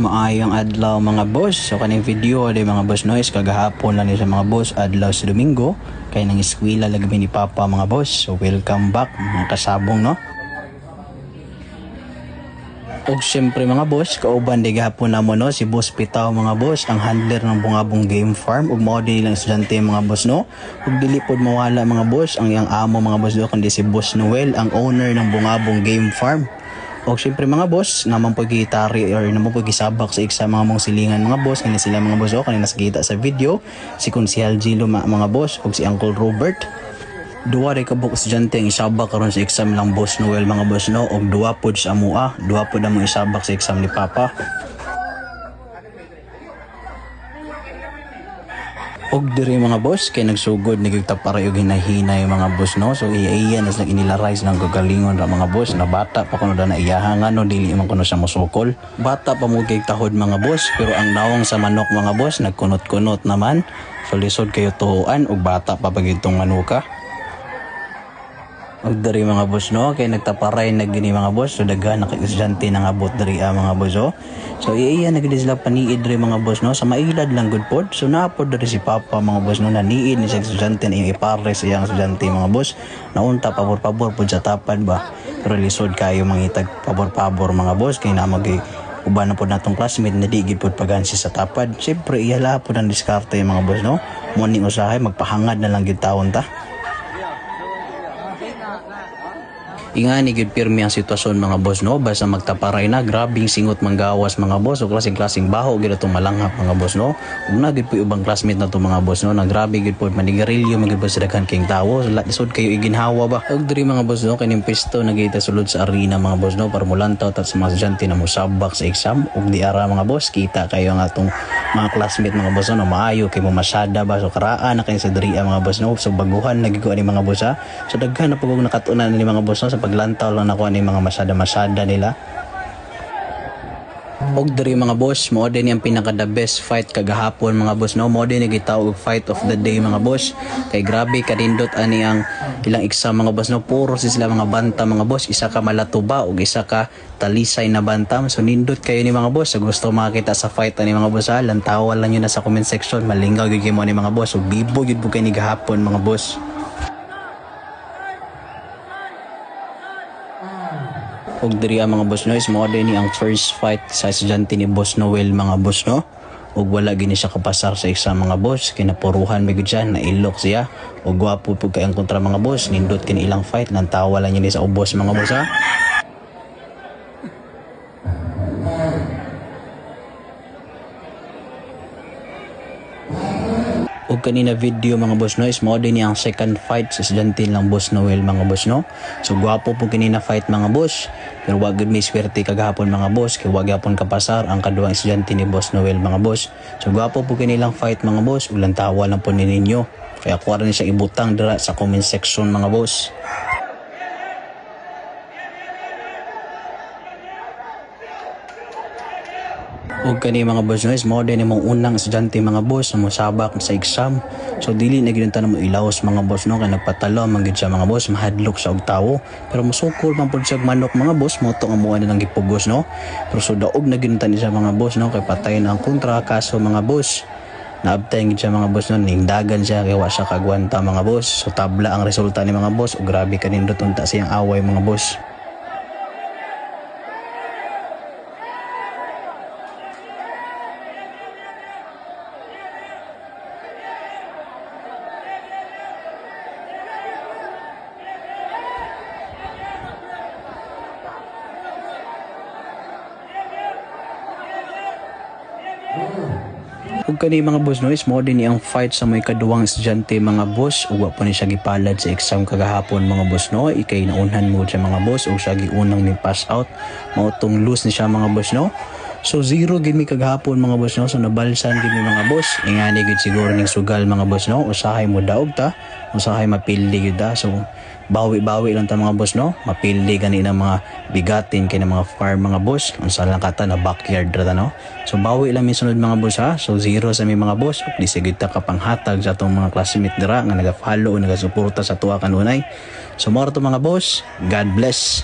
Maayong adlaw mga boss. So kaning video di mga boss no is kagahapon lang sa mga boss adlaw sa Domingo kay nang eskwela lagmi ni Papa mga boss. So welcome back mga kasabong no. Og syempre mga boss, kauban di gahapon namo no si Boss Pitaw mga boss, ang handler ng Bungabong Game Farm ug mao din lang estudyante mga boss no. Ug dili pod mawala mga boss ang iyang amo mga boss do kundi si Boss Noel, ang owner ng Bungabong Game Farm. O syempre mga boss, naman po gitari or naman po gisabak sa iksa mga mong silingan mga boss, kanina sila mga boss o kanina nakita sa video, si Konsihal Gilo mga boss, o si Uncle Robert. Duwa ray kabuk estudyante ang isabak karon sa exam lang boss Noel mga boss no og duwa pod sa amua, duwa pod ang isabak sa exam ni Papa. Og diri mga boss kay nagsugod nagigtaparay og hinahinay mga boss no. So iya nas nag inilarais ng gagalingon ra mga boss na bata pa kuno na iyahangan no dili man kuno siya musukol. Bata pa mo kay tahod mga boss pero ang nawong sa manok mga boss nagkunot-kunot naman. So lisod kayo tuhuan og bata pa pagitong manuka. Og dari mga boss no, kay nagtaparay na gini mga boss, so daghan na estudyante nang abot dari ah, mga boss oh. So iya na gid sila paniid diri mga boss no, sa mailad lang good pod. So naapod dari si Papa mga boss no, naniid ni sa estudyante na ipare sa iyang estudyante mga boss. Naunta pabor-pabor pod sa tapan ba. Pero lisod kayo mangitag pabor-pabor mga boss kay na magay uban na po natong classmate na di gid pod pagansi sa tapad. Siyempre iyala po ang diskarte mga boss no. Morning usahay magpahangad na lang gid taon ta. Inga ni gid pirmi ang sitwasyon mga boss no? Basta magtaparay na grabing singot manggawas mga boss o klaseng klaseng baho gid atong malanghap mga boss no? Ug na gid po ubang classmate na to mga boss no? Nagrabe gid po manigarilyo po sa daghan king tawo. La isod kayo iginhawa ba? Ug diri mga boss no? Kaning pisto nagita sulod sa arena mga boss no? Para mulantaw tat sa mga estudyante na musabak sa exam. Ug di ara mga boss kita kayo nga atong mga classmate mga boss no maayo kay mo masyada ba? So karaan na kayo sa diri mga boss no? So baguhan nagiko ni mga boss ha so daghan na pagog nakatunan ni mga boss no? Sa paglantaw lang nakuha ni mga masyada-masyada nila. Og diri mga boss, mo din yung pinaka the best fight kagahapon mga boss no. Mo din gitawag fight of the day mga boss. Kay grabe kadindot ani ang ilang exam mga boss no. Puro si sila mga banta mga boss. Isa ka malatuba ug isa ka talisay na bantam. So nindot kayo ni mga boss. So gusto makita sa fight ani mga boss ha. Lantawan lang yun na sa comment section. Malingaw gyud mo ni mga boss. So bibo gyud po kayo ni gahapon mga boss. Og diri ang mga boss no is mo ni ang first fight sa estudyante ni Boss Noel mga boss no? Og wala gini siya kapasar sa exam mga boss. Kinapuruhan mi gud na ilok siya. Og gwapo pud kay ang kontra mga boss. Nindot kini ilang fight nang tawa lang yun sa ubos mga boss ha Og kanina video mga boss no is mo din ang second fight sa estudyante lang boss Noel mga boss no. So gwapo po kanina fight mga boss. Pero wag gud may swerte kagahapon mga boss kay wag gyapon kapasar ang kaduang estudyante ni boss Noel mga boss. So gwapo po kanilang fight mga boss. Ulan tawa lang po ni ninyo. Kaya kuha rin siya ibutang dira sa comment section mga boss. Og kani mga boss is mo din imong unang estudyante mga boss na mosabak sa exam. So dili na gyud mo ilaos mga boss no kay nagpatalo man gyud siya mga boss mahadlok sa og tawo. Pero musukol man pud siya manok mga boss mo to nga mo na lang no. Pero so daog na gyud siya mga boss no kay patay na ang kontra kaso mga boss. Naabtay gyud siya mga boss no ningdagan siya kay wa siya kagwanta mga boss. So tabla ang resulta ni mga boss ug grabe kanindot unta siyang away mga boss. Ug kani mga boss no is mo din ang fight sa may kaduwang estudyante mga boss. Ug wa ni siya gipalad sa exam kagahapon mga boss no. Ikay naunhan mo siya mga boss ug siya giunang ni pass out. Mao tong lose ni siya mga boss no So zero gid mi kagahapon mga boss no? So nabalsan gid mi mga boss. Ingani gid siguro ning sugal mga boss no? Usahay mo daog ta. Usahay mapildi gid ta. So bawi-bawi lang ta mga boss no? Mapildi gani ng mga bigatin kay mga farm mga boss. Unsa lang kata na backyard ra ta no? So bawi lang mi sunod mga boss ha? So zero sa mi mga boss. Di sigid ta kapanghatag sa atong mga classmate dira nga naga-follow nagasuporta sa tuwa kanunay. So mo to mga boss. God bless